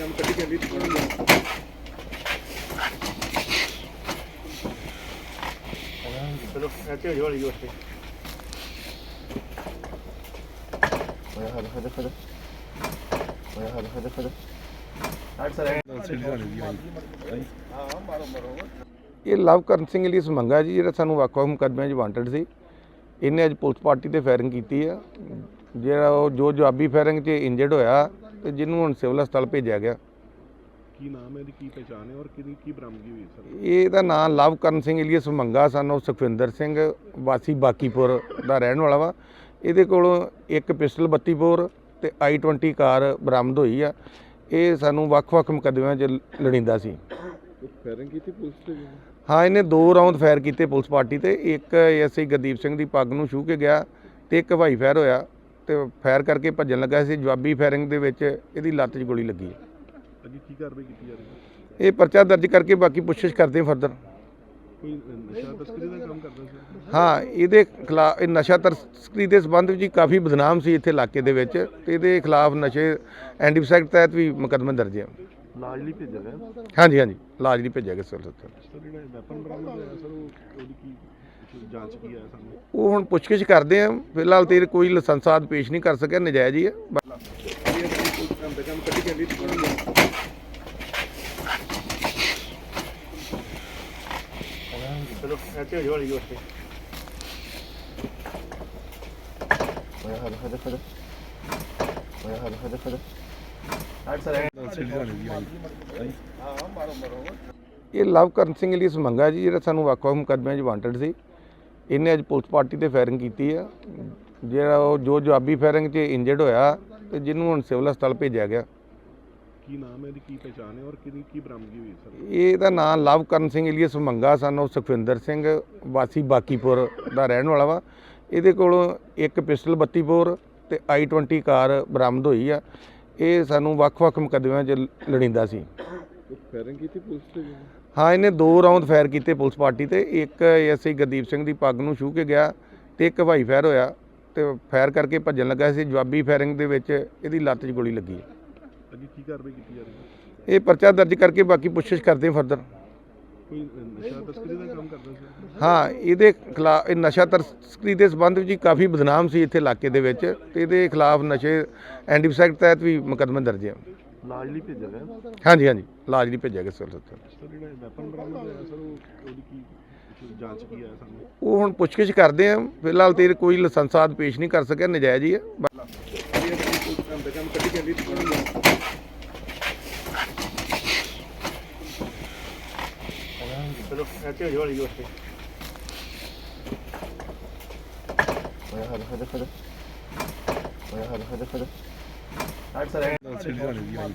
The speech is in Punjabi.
ਕੰਮ ਕੱਢੀ ਜਾਂਦੀ ਚਲੋ, ਇੱਥੇ ਹੋ ਜਾਓ ਵਾਲੀ ਹੋਇਆ ਹਲ ਹਲ ਹਲ ਹੋਇਆ ਹਲ ਹਲ ਹਲ ਆਟ ਸਰ ਇਹ ਲਵਕਰਨ ਸਿੰਘ ਲਈ ਸਮੰਗਾ ਜੀ, ਜਿਹੜਾ ਸਾਨੂੰ ਵੱਖ-ਵੱਖ ਮੁਕੱਦਮਿਆਂ 'ਚ ਵਾਂਟਡ ਸੀ। ਇਹਨੇ ਅੱਜ ਪੁਲਿਸ ਪਾਰਟੀ ਤੇ ਫਾਇਰਿੰਗ ਕੀਤੀ ਆ। ਜਿਹੜਾ ਉਹ ਜੋ ਜਵਾਬੀ ਫਾਇਰਿੰਗ 'ਚ ਇੰਜਰਡ ਹੋਇਆ ਤੇ ਜਿਹਨੂੰ ਹੁਣ ਸਿਵਲ ਹਸਪਤਾਲ ਭੇਜਿਆ ਗਿਆ। ਕੀ ਨਾਮ ਹੈ ਇਹਦੀ? ਕੀ ਪਛਾਣ ਹੈ ਔਰ ਕਿਹਦੀ ਕੀ ਬਰਾਮਦਗੀ ਹੋਈ ਸਰ? ਇਹਦਾ ਨਾਮ ਲਵਕਰਨ ਸਿੰਘ ਇਲੀਅਸ ਮੰਗਾ ਸਨ ਉਹ ਸੁਖਵਿੰਦਰ ਸਿੰਘ ਵਾਸੀ ਬਾਕੀਪੁਰ ਦਾ ਰਹਿਣ ਵਾਲਾ ਵਾ। ਇਹਦੇ ਕੋਲੋਂ ਇੱਕ ਪਿਸਟਲ 32 ਬੋਰ ਤੇ i20 ਕਾਰ ਬਰਾਮਦ ਹੋਈ ਆ। ਇਹ ਸਾਨੂੰ ਵੱਖ-ਵੱਖ ਮੁਕੱਦਮਿਆਂ 'ਚ ਲੜਿੰਦਾ ਸੀ। ਫਾਇਰਿੰਗ ਕੀਤੀ ਪੁਲਿਸ ਤੇ ਹਾਂ ਇਹਨੇ ਦੋ ਰਾਉਂਡ ਫਾਇਰ ਕੀਤੇ ਪੁਲਿਸ ਪਾਰਟੀ ਤੇ। ਇੱਕ ਐਸਆਈ ਗੁਰਦੀਪ ਸਿੰਘ ਦੀ ਪੱਗ ਨੂੰ ਛੂ ਕੇ ਗਿਆ ਤੇ ਇੱਕ ਹਵਾਈ ਫਾਇਰ ਹੋਇਆ। ਤੇ ਫਾਇਰ ਕਰਕੇ ਭੱਜਣ ਲੱਗਾ ਸੀ ਜਵਾਬੀ ਫਾਇਰਿੰਗ ਦੇ ਵਿੱਚ ਇਹਦੀ ਲੱਤ 'ਚ ਗੋਲੀ ਲੱਗੀ ਹੈ। ਅੱਜ ਕੀ ਕਾਰਵਾਈ ਕੀਤੀ ਜਾ ਰਹੀ ਹੈ? ਇਹ ਪਰਚਾ ਦਰਜ ਕਰਕੇ ਬਾਕੀ ਪੁੱਛਿਸ਼ ਕਰਦੇ ਫਰਦਰ ਕੋਈ ਨਸ਼ਾ ਤਸਕਰੀ ਦਾ ਕੰਮ ਕਰਦਾ ਸੀ? ਹਾਂ ਇਹਦੇ ਖਿਲਾਫ ਇਹ ਨਸ਼ਾ ਤਸਕਰੀ ਦੇ ਸੰਬੰਧ ਵਿੱਚ ਕਾਫੀ ਬਦਨਾਮ ਸੀ ਇੱਥੇ ਇਲਾਕੇ ਦੇ ਵਿੱਚ ਤੇ ਇਹਦੇ ਖਿਲਾਫ ਨਸ਼ੇ ਐਂਟੀਸੈਕਟ ਤਹਿਤ ਵੀ ਮੁਕੱਦਮਾ ਦਰਜ ਹੈ। ਲਾਜ ਲਈ ਭੇਜਿਆ ਗਿਆ? ਹਾਂਜੀ ਹਾਂਜੀ ਲਈ ਭੇਜਿਆ ਗਿਆ ਸਿਵਲ ਹਸਪਤਾਲ ਸਰ ਜਿਹੜਾ ਵੈਪਨ ਬਰਾਮਦ ਹੋਇਆ ਸਰ ਉਹ ਉਹਦੀ ਕੀ ਜਾਂਚ ਕੀ ਆਇਆ ਸਾਹਮਣੇ ਉਹ ਹੁਣ ਪੁੱਛਗਿੱਛ ਕਰਦੇ ਆ। ਫਿਲਹਾਲ ਤੇ ਕੋਈ ਲਾਇਸੈਂਸਾਤ ਪੇਸ਼ ਨਹੀਂ ਕਰ ਸਕਿਆ ਨਜਾਇਜ਼ ਹੀ ਹੈ। ਚਲੋ ਇੱਥੇ ਹੋ ਜਾਓ ਵਾਲੀ ਉੱਤੇ ਹੋਇਆ ਹਲ ਹਲ ਹਲ ਹੋਇਆ ਹਲ ਹਲ ਹਲ ਆਟ ਸਰ ਇਹ ਲਵਕਰਨ ਸਿੰਘ ਲਈ ਸਮੰਗਾ ਜੀ ਜਿਹੜਾ ਸਾਨੂੰ ਵੱਖ-ਵੱਖ ਮੁਕੱਦਮਿਆਂ 'ਚ ਵਾਂਟਡ ਸੀ। ਇਹਨੇ ਅੱਜ ਪੁਲਿਸ ਪਾਰਟੀ ਤੇ ਫਾਇਰਿੰਗ ਕੀਤੀ ਆ। ਜਿਹੜਾ ਉਹ ਜੋ ਜਵਾਬੀ ਫਾਇਰਿੰਗ 'ਚ ਇੰਜਰਡ ਹੋਇਆ ਤੇ ਜਿਹਨੂੰ ਹੁਣ ਸਿਵਲ ਹਸਪਤਾਲ ਭੇਜਿਆ ਗਿਆ। ਕੀ ਨਾਮ ਹੈ ਇਹਦੀ ਕੀ ਪਛਾਣ ਹੈ ਔਰ ਕਿਹਦੀ ਕੀ ਬਰਾਮਦਗੀ ਹੋਈ ਸਰ? ਇਹਦਾ ਨਾਮ ਲਵਕਰਨ ਸਿੰਘ ਇਲੀਅਸ ਮੰਗਾ ਸਨ ਉਹ ਸੁਖਵਿੰਦਰ ਸਿੰਘ ਵਾਸੀ ਬਾਕੀਪੁਰ ਦਾ ਰਹਿਣ ਵਾਲਾ ਵਾ। ਇਹਦੇ ਕੋਲੋਂ ਇੱਕ ਪਿਸਟਲ 32 ਬੋਰ ਤੇ i20 ਕਾਰ ਬਰਾਮਦ ਹੋਈ ਆ। ਇਹ ਸਾਨੂੰ ਵੱਖ-ਵੱਖ ਮੁਕੱਦਮਿਆਂ 'ਚ ਲੜਿੰਦਾ ਸੀ। ਫਾਇਰਿੰਗ ਕੀਤੀ ਪੁਲਿਸ ਤੇ ਹਾਂ ਇਹਨੇ ਦੋ ਰਾਉਂਡ ਫਾਇਰ ਕੀਤੇ ਪੁਲਿਸ ਪਾਰਟੀ ਤੇ। ਇੱਕ ਐਸਆਈ ਗੁਰਦੀਪ ਸਿੰਘ ਦੀ ਪੱਗ ਨੂੰ ਛੂ ਕੇ ਗਿਆ ਤੇ ਇੱਕ ਹਵਾਈ ਫਾਇਰ ਹੋਇਆ ਤੇ ਫਾਇਰ ਕਰਕੇ ਭੱਜਣ ਲੱਗਾ ਸੀ। ਜਵਾਬੀ ਫਾਇਰਿੰਗ ਦੇ ਵਿੱਚ ਇਹਦੀ ਲੱਤ 'ਚ ਗੋਲੀ ਲੱਗੀ। ਹੈ ਅੱਜ ਕੀ ਕਾਰਵਾਈ ਕੀਤੀ ਜਾ ਰਹੀ ਹੈ? ਇਹ ਪਰਚਾ ਦਰਜ ਕਰਕੇ ਬਾਕੀ ਪੁੱਛਿਸ਼ ਕਰਦੇ ਫਰਦਰ। ਕੋਈ ਨਸ਼ਾ ਤਸਕਰੀ ਦਾ ਕੰਮ ਕਰਦਾ ਸੀ? ਹਾਂ ਇਹਦੇ ਖਿਲਾਫ ਇਹ ਨਸ਼ਾ ਤਸਕਰੀ ਦੇ ਸੰਬੰਧ ਵਿੱਚ ਹੀ ਕਾਫੀ ਬਦਨਾਮ ਸੀ ਇੱਥੇ ਇਲਾਕੇ ਦੇ ਵਿੱਚ ਤੇ ਇਹਦੇ ਖਿਲਾਫ ਨਸ਼ੇ ਐਂਟੀਸੈਕਟ ਤਹਿਤ ਵੀ ਮੁਕੱਦਮਾ ਦਰਜ ਹੈ। ਲਾਜ ਲਈ ਭੇਜਿਆ ਗਿਆ? ਹਾਂਜੀ ਹਾਂਜੀ ਇਲਾਜ ਲਈ ਭੇਜਿਆ ਗਿਆ ਸਿਵਲ ਹਸਪਤਾਲ ਸਰ। ਜਿਹੜਾ ਵੈਪਨ ਬਰਾਮਦ ਹੋਇਆ ਸਰ ਉਹ ਉਹਦੀ ਕੀ ਕੁਛ ਜਾਂਚ ਕੀ ਆਇਆ ਸਾਹਮਣੇ ਉਹ ਹੁਣ ਪੁੱਛਗਿੱਛ ਕਰਦੇ ਆ। ਫਿਲਹਾਲ ਤੇ ਕੋਈ ਲਾਇਸੈਂਸਾਤ ਪੇਸ਼ ਨਹੀਂ ਕਰ ਸਕਿਆ ਨਜਾਇਜ਼ ਹੀ ਹੈ ਜਾਂਦੀ ਚਲੋ ਇੱਥੇ ਹੋ ਜਾਓ ਵਾਲੀ ਉੱਤੇ ਹੋਇਆ